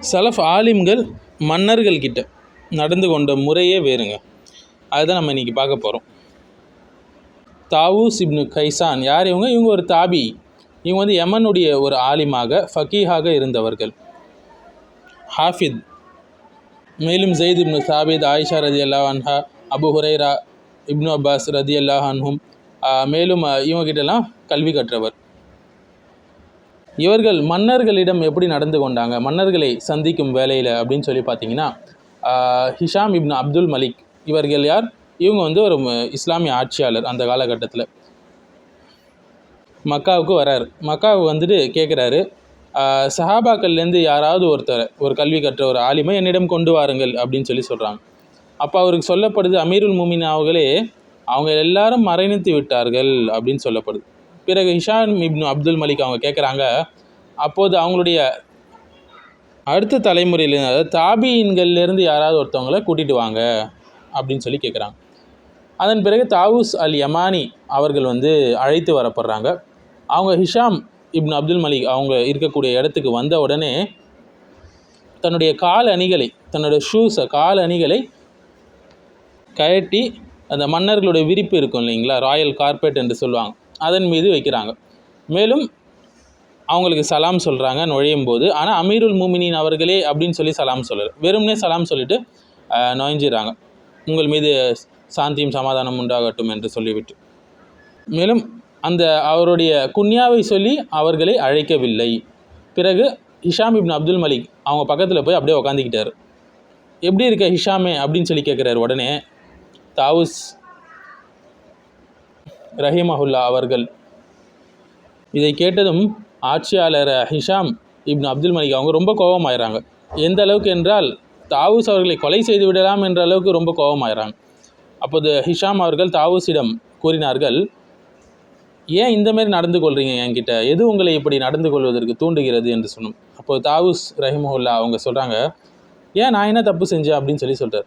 சலஃப் ஆலிம்கள் மன்னர்கள் கிட்ட நடந்து கொண்ட முறையே வேறுங்க. அதுதான் நம்ம இன்றைக்கி பார்க்க போகிறோம் தாவூஸ் இப்னு கைசான் யார் இவங்க? இவங்க ஒரு தாபி. இவங்க வந்து யமனுடைய ஒரு ஆலிமாக ஃபக்கீஹாக இருந்தவர்கள். ஹாஃபித். மேலும் ஜெயித் இப்னு சாபித் ஆயிஷா ரதி அல்லா அன்ஹா அபு ஹுரைரா இப்னு அப்பாஸ் ரதி அல்லா அன்ஹும் மேலும் இவங்ககிட்டலாம் கல்வி கற்றவர். இவர்கள் மன்னர்களிடம் எப்படி நடந்து கொண்டாங்க? மன்னர்களை சந்திக்கும் வேலையில் அப்படின்னு சொல்லி பார்த்தீங்கன்னா ஹிஷாம் இப்னு அப்துல் மலிக் இவர்கள் யார்? இவங்க வந்து ஒரு இஸ்லாமிய ஆட்சியாளர் அந்த காலகட்டத்தில். மக்காவுக்கு வரார். மக்காவுக்கு வந்துட்டு கேட்குறாரு சஹாபாக்கள்லேருந்து யாராவது ஒருத்தர் ஒரு கல்வி கற்ற ஒரு ஆலிமை என்னிடம் கொண்டு வாருங்கள் அப்படின்னு சொல்லி சொல்கிறாங்க அப்போ அவருக்கு சொல்லப்படுது அமீருல் முமின் அவர்களே அவங்க எல்லாரும் மறைணித்து விட்டார்கள் அப்படின்னு சொல்லப்படுது. பிறகு ஹிஷான் இப்னு அப்துல் மலிக் அவங்க கேட்குறாங்க அப்போது அவங்களுடைய அடுத்த தலைமுறையில அதாவது தாபியின்கள்லேருந்து யாராவது ஒருத்தவங்களை கூட்டிகிட்டு வாங்க அப்படின்னு சொல்லி கேட்குறாங்க அதன் பிறகு தாவூஸ் அல் யமானி அவர்கள் வந்து அழைத்து வரப்படுறாங்க. அவங்க ஹிஷாம் இப்னு அப்துல் மலிக் அவங்க இருக்கக்கூடிய இடத்துக்கு வந்த உடனே தன்னுடைய கால் அணிகளை தன்னுடைய ஷூஸை கால் அணிகளை கழட்டி அந்த மன்னர்களுடைய விரிப்பு இருக்கும் இல்லைங்களா? ராயல் கார்பெட் என்று சொல்லுவாங்க. அதன் மீது வைக்கிறாங்க. மேலும் அவங்களுக்கு சலாம் சொல்கிறாங்க நுழையும் போது. ஆனால் அமீருல் மூமினின் அவர்களே அப்படின்னு சொல்லி சலாம் சொல்லு வெறும்னே சலாம் சொல்லிட்டு ஆஹ், நுழைஞ்சிடுறாங்க. உங்கள் மீது சாந்தியும் சமாதானம் உண்டாகட்டும் என்று சொல்லிவிட்டு. மேலும் அந்த அவருடைய குன்யாவை சொல்லி அவர்களை அழைக்கவில்லை. பிறகு ஹிஷாம் இப்னு அப்துல் மலிக் அவங்க பக்கத்தில் போய் அப்படியே உக்காந்துக்கிட்டார். எப்படி இருக்க ஹிஷாமே? அப்படின்னு சொல்லி கேட்குறாரு உடனே. தாவூஸ் ரஹிமஹுல்லா அவர்கள். இதை கேட்டதும் ஆட்சியாளர் ஹிஷாம் இப்னு அப்துல் மலிக் அவங்க ரொம்ப கோபமாயிறாங்க. எந்த அளவுக்கு என்றால் தாவூஸ் அவர்களை கொலை செய்து விடலாம் என்ற அளவுக்கு ரொம்ப கோபமாயிறாங்க. அப்போது ஹிஷாம் அவர்கள் தாவூஸிடம் கூறினார்கள் ஏன் இந்த மாதிரி நடந்து கொள்றீங்க என்கிட்ட? எது உங்களை இப்படி நடந்து கொள்வதற்கு தூண்டுகிறது? என்று சொன்னோம். அப்போது தாவூஸ் ரஹிமஹுல்லா அவங்க சொல்கிறாங்க ஏன் நான் என்ன தப்பு செஞ்சேன்? அப்படின்னு சொல்லி சொல்கிறார்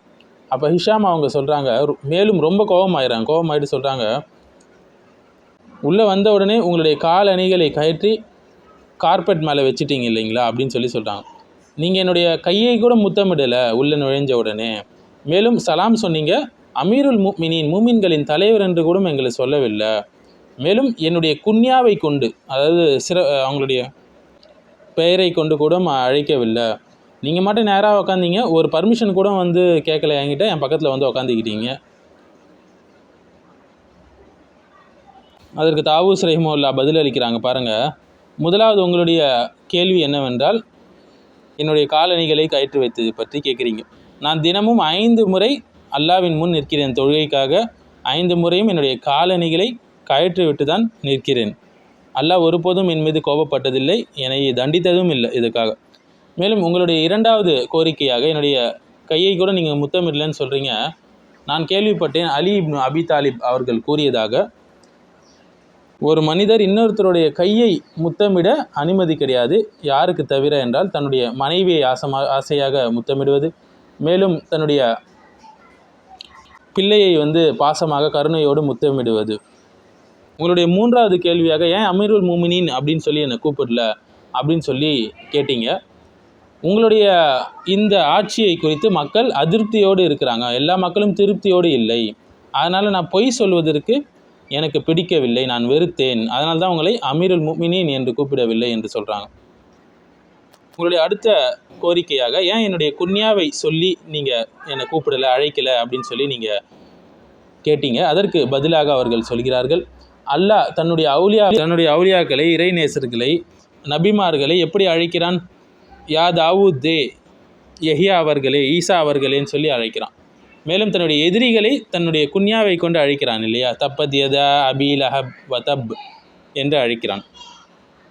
அப்போ ஹிஷாம் அவங்க சொல்கிறாங்க மேலும் ரொம்ப கோபமாயிறாங்க. கோபமாயிட்டு சொல்கிறாங்க உள்ளே வந்த உடனே உங்களுடைய கால் அணிகளை கயற்றி கார்பெட் மேலே வச்சிட்டீங்க இல்லைங்களா அப்படின்னு சொல்லி சொல்கிறாங்க. நீங்கள் என்னுடைய கையை கூட முத்தமிடலை உள்ளே நுழைஞ்ச உடனே. மேலும் சலாம் சொன்னீங்க அமீருல் முமினின் மூமின்களின் தலைவர் என்று கூட எங்களை சொல்லவில்லை. மேலும் என்னுடைய குன்யாவை கொண்டு அதாவது சிற அவங்களுடைய பெயரை கொண்டு கூட அழைக்கவில்லை. நீங்கள் மட்டும் நேராக உக்காந்தீங்க ஒரு பர்மிஷன் கூட வந்து கேட்கல என்கிட்ட என் பக்கத்தில் வந்து உக்காந்துக்கிட்டீங்க அதற்கு தாவூஸ் ரஹிமுல்லா பதிலளிக்கிறாங்க பாருங்கள் முதலாவது உங்களுடைய கேள்வி என்னவென்றால் என்னுடைய காலணிகளை கயிற்று வைத்தது பற்றி கேட்குறீங்க. நான் தினமும் ஐந்து முறை அல்லாவின் முன் நிற்கிறேன். தொழுகைக்காக ஐந்து முறையும் என்னுடைய காலணிகளை கயிற்று விட்டு தான் நிற்கிறேன். அல்லாஹ் ஒருபோதும் என் மீது கோபப்பட்டதில்லை. என்னை தண்டித்ததும் இல்லை இதுக்காக. மேலும் உங்களுடைய இரண்டாவது கோரிக்கையாக என்னுடைய கையை கூட நீங்கள் முத்தமிடலன்னு சொல்கிறீங்க நான் கேள்விப்பட்டேன் அலி இப்னு அபி தாலிப் அவர்கள் கூறியதாக. ஒரு மனிதர் இன்னொருத்தருடைய கையை முத்தமிட அனுமதி கிடையாது. யாருக்கு தவிர என்றால் தன்னுடைய மனைவியை ஆசமா ஆசையாக முத்தமிடுவது. மேலும் தன்னுடைய பிள்ளையை வந்து பாசமாக கருணையோடு முத்தமிடுவது. உங்களுடைய மூன்றாவது கேள்வியாக ஏன் அமீருல் மூமினின்? அப்படின்னு சொல்லி என்னை கூப்பிடல அப்படின்னு சொல்லி கேட்டீங்க. உங்களுடைய இந்த ஆட்சியை குறித்து மக்கள் அதிருப்தியோடு இருக்கிறாங்க. எல்லா மக்களும் திருப்தியோடு இல்லை. அதனால் நான் பொய் சொல்வதற்கு எனக்கு பிடிக்கவில்லை நான் வெறுத்தேன். அதனால் தான் உங்களை அமீருல் முமினின் என்று கூப்பிடவில்லை என்று சொல்கிறாங்க உங்களுடைய அடுத்த கோரிக்கையாக ஏன் என்னுடைய குன்யாவை சொல்லி நீங்கள் என்னை கூப்பிடலை அழைக்கலை அப்படின்னு சொல்லி நீங்கள் கேட்டீங்க? அதற்கு பதிலாக அவர்கள் சொல்கிறார்கள் அல்லாஹ் தன்னுடைய அவுலியா தன்னுடைய அவுலியாக்களை இறைநேசர்களை நபிமார்களை எப்படி அழைக்கிறான்? யா தாவூத் தே யஹியா அவர்களே ஈசா அவர்களேன்னு சொல்லி அழைக்கிறான். மேலும் தன்னுடைய எதிரிகளை தன்னுடைய குன்யாவை கொண்டு அழைக்கிறான் இல்லையா? தப்பத் யதா லஹப் வதப் என்று அழைக்கிறான்.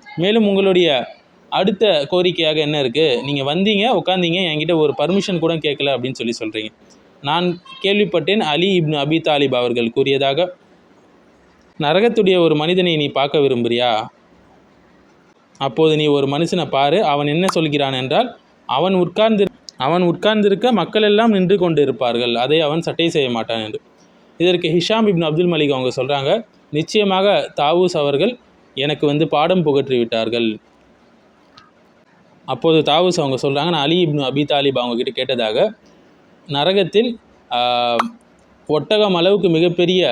மேலும் உங்களுடைய அடுத்த கோரிக்கையாக என்ன இருக்குது நீங்கள் வந்தீங்க உட்காந்தீங்க என்கிட்ட ஒரு பர்மிஷன் கூட கேட்கல அப்படின்னு சொல்லி சொல்கிறீங்க நான் கேள்விப்பட்டேன் அலி இப்னு அபி தாலிப் அவர்கள் கூறியதாக. நரகத்துடைய ஒரு மனிதனை நீ பார்க்க விரும்புறியா? அப்போது நீ ஒரு மனுஷனை பாரு அவன் என்ன சொல்கிறான் என்றால் அவன் உட்கார்ந்து அவன் உட்கார்ந்திருக்க மக்கள் எல்லாம் நின்று கொண்டு இருப்பார்கள் அதை அவன் சட்டை செய்ய மாட்டான் என்று. இதற்கு ஹிஷாம் இப்னு அப்துல் மலிக் அவங்க சொல்கிறாங்க நிச்சயமாக தாவூஸ் அவர்கள் எனக்கு வந்து பாடம் புகற்றி விட்டார்கள். அப்போது தாவூஸ் அவங்க சொல்கிறாங்க நான் அலி இப்னு அபி தாலிப் அவங்கக்கிட்ட கேட்டதாக நரகத்தில் ஒட்டகம் அளவுக்கு மிகப்பெரிய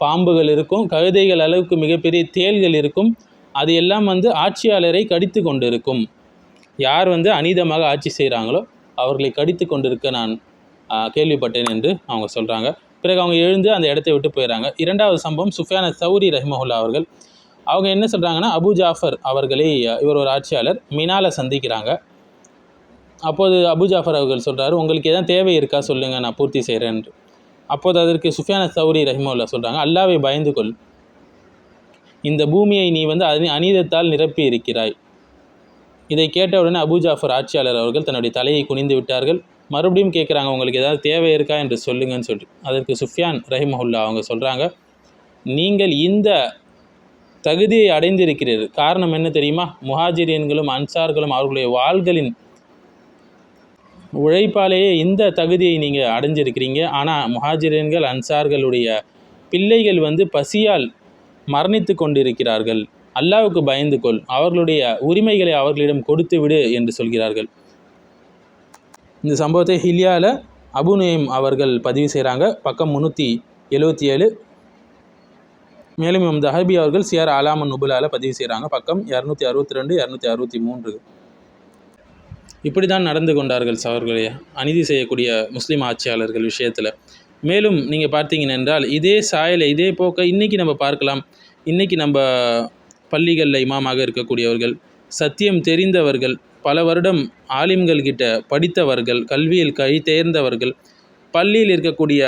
பாம்புகள் இருக்கும் கழுதைகள் அளவுக்கு மிகப்பெரிய தேள்கள் இருக்கும் அது எல்லாம் வந்து ஆட்சியாளரை கடித்து கொண்டு இருக்கும் யார் வந்து அநீதமாக ஆட்சி செய்கிறாங்களோ அவர்களை கடித்து கொண்டிருக்க நான் கேள்விப்பட்டேன் என்று அவங்க சொல்கிறாங்க பிறகு அவங்க எழுந்து அந்த இடத்தை விட்டு போயிடறாங்க இரண்டாவது சம்பவம் சுஃபியான சௌரி ரஹ்மஹுல்லா அவர்கள். அவங்க என்ன சொல்கிறாங்கன்னா அபு ஜாஃபர் அவர்களை இவர் ஒரு ஆட்சியாளர் மினால சந்திக்கிறாங்க. அப்போது அபு ஜாஃபர் அவர்கள் சொல்கிறாரு உங்களுக்கு எதாவது தேவை இருக்கா? சொல்லுங்கள் நான் பூர்த்தி செய்கிறேன் என்று அப்போது அதற்கு சுஃபியான சௌரி ரஹிமவுல்லா சொல்கிறாங்க அல்லாவை பயந்து கொள் இந்த பூமியை நீ வந்து அனி அநீதத்தால் நிரப்பி இருக்கிறாய் இதை கேட்டவுடனே அபுஜாஃபர் அபு ஜாஃபர் ஆட்சியாளர் அவர்கள் தன்னுடைய தலையை குனிந்து விட்டார்கள். மறுபடியும் கேட்குறாங்க உங்களுக்கு ஏதாவது தேவை இருக்கா? என்று சொல்லுங்கன்னு சொல்லி அதற்கு சுஃபியான் ரஹிமஹுல்லா அவங்க சொல்கிறாங்க நீங்கள் இந்த தகுதியை அடைந்திருக்கிறீர்கள் காரணம் என்ன தெரியுமா? முஹாஜிரியன்களும் அன்சார்களும் அவர்களுடைய வாள்களின் உழைப்பாலேயே இந்த தகுதியை நீங்கள் அடைஞ்சிருக்கிறீங்க. ஆனால் முஹாஜிரியன்கள் அன்சார்களுடைய பிள்ளைகள் வந்து பசியால் மரணித்து கொண்டிருக்கிறார்கள். அல்லாவுக்கு பயந்து கொள். அவர்களுடைய உரிமைகளை அவர்களிடம் கொடுத்து விடு என்று சொல்கிறார்கள். இந்த சம்பவத்தை ஹிலியால அபு அவர்கள் பதிவு செய்கிறாங்க பக்கம் முந்நூற்றி எழுவத்தி ஏழு. மேலும் இம் தஹபி அவர்கள் சிஆர் அலாமன் நுபுலால பதிவு செய்கிறாங்க பக்கம் இரநூத்தி அறுபத்தி ரெண்டு இரநூத்தி அறுபத்தி மூன்று இப்படி தான் நடந்து கொண்டார்கள் அவர்களே அநீதி செய்யக்கூடிய முஸ்லீம் ஆட்சியாளர்கள் விஷயத்தில். மேலும் நீங்கள் பார்த்தீங்கன்னு என்றால் இதே சாயலை இதே போக்கை இன்றைக்கி நம்ம பார்க்கலாம். இன்றைக்கி நம்ம பள்ளிகளில் இமாமாக இருக்கக்கூடியவர்கள் சத்தியம் தெரிந்தவர்கள் பல வருடம் ஆலிம்கள்கிட்ட படித்தவர்கள் கல்வியில் கை தேர்ந்தவர்கள் பள்ளியில் இருக்கக்கூடிய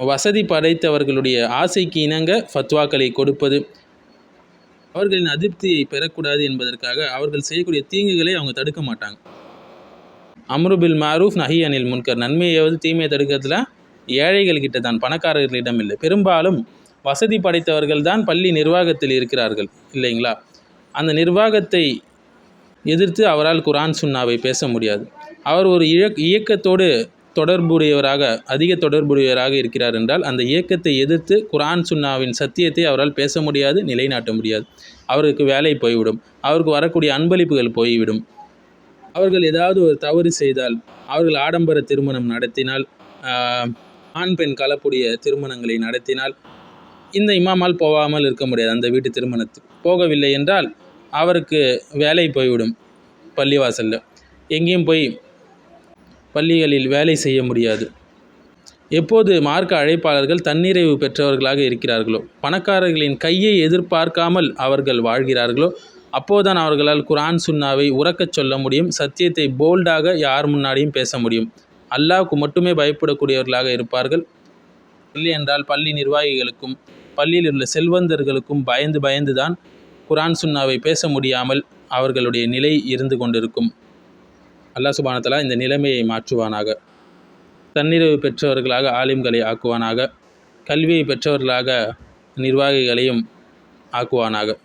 வசதி படைத்தவர்களுடைய ஆசைக்கு இணங்க ஃபத்வாக்களை கொடுப்பது அவர்களின் அதிருப்தியை பெறக்கூடாது என்பதற்காக அவர்கள் செய்யக்கூடிய தீங்குகளை அவங்க தடுக்க மாட்டாங்க. அம்ருபில் மாரூஃப் நஹி அனில் முன்கர் நன்மையாவது தீமையை தடுக்கிறதுல ஏழைகள்கிட்ட தான் பணக்காரர்களிடம் இல்லை. பெரும்பாலும் வசதி படைத்தவர்கள் தான் பள்ளி நிர்வாகத்தில் இருக்கிறார்கள் இல்லைங்களா? அந்த நிர்வாகத்தை எதிர்த்து அவரால் குரான் சுன்னாவை பேச முடியாது. அவர் ஒரு இயக் இயக்கத்தோடு தொடர்புடையவராக அதிக தொடர்புடையவராக இருக்கிறார் என்றால் அந்த இயக்கத்தை எதிர்த்து குரான் சுன்னாவின் சத்தியத்தை அவரால் பேச முடியாது நிலைநாட்ட முடியாது. அவருக்கு வேலை போய்விடும். அவருக்கு வரக்கூடிய அன்பளிப்புகள் போய்விடும். அவர்கள் ஏதாவது ஒரு தவறு செய்தால் அவர்கள் ஆடம்பர திருமணம் நடத்தினால் ஆண் பெண் கலப்புடைய திருமணங்களை நடத்தினால் இந்த இமாமால் போகாமல் இருக்க முடியாது. அந்த வீட்டு திருமணத்துக்கு போகவில்லை என்றால் அவருக்கு வேலை போய்விடும் பள்ளிவாசலில். எங்கேயும் போய் பள்ளிகளில் வேலை செய்ய முடியாது. எப்போது மார்க்க அழைப்பாளர்கள் தன்னிறைவு பெற்றவர்களாக இருக்கிறார்களோ பணக்காரர்களின் கையை எதிர்பார்க்காமல் அவர்கள் வாழ்கிறார்களோ அப்போதுதான் அவர்களால் குரான் சுன்னாவை உறக்கச் சொல்ல முடியும் சத்தியத்தை போல்டாக யார் முன்னாடியும் பேச முடியும். அல்லாவுக்கு மட்டுமே பயப்படக்கூடியவர்களாக இருப்பார்கள். இல்லை என்றால் பள்ளி நிர்வாகிகளுக்கும் பள்ளியில் உள்ள செல்வந்தர்களுக்கும் பயந்து பயந்து தான் குரான் சுன்னாவை பேச முடியாமல் அவர்களுடைய நிலை இருந்து கொண்டிருக்கும். அல்லாஹ் சுபானத்தலா இந்த நிலைமையை மாற்றுவானாக. தன்னிறைவு பெற்றவர்களாக ஆலிம்களை ஆக்குவானாக. கல்வியை பெற்றவர்களாக நிர்வாகிகளையும் ஆக்குவானாக.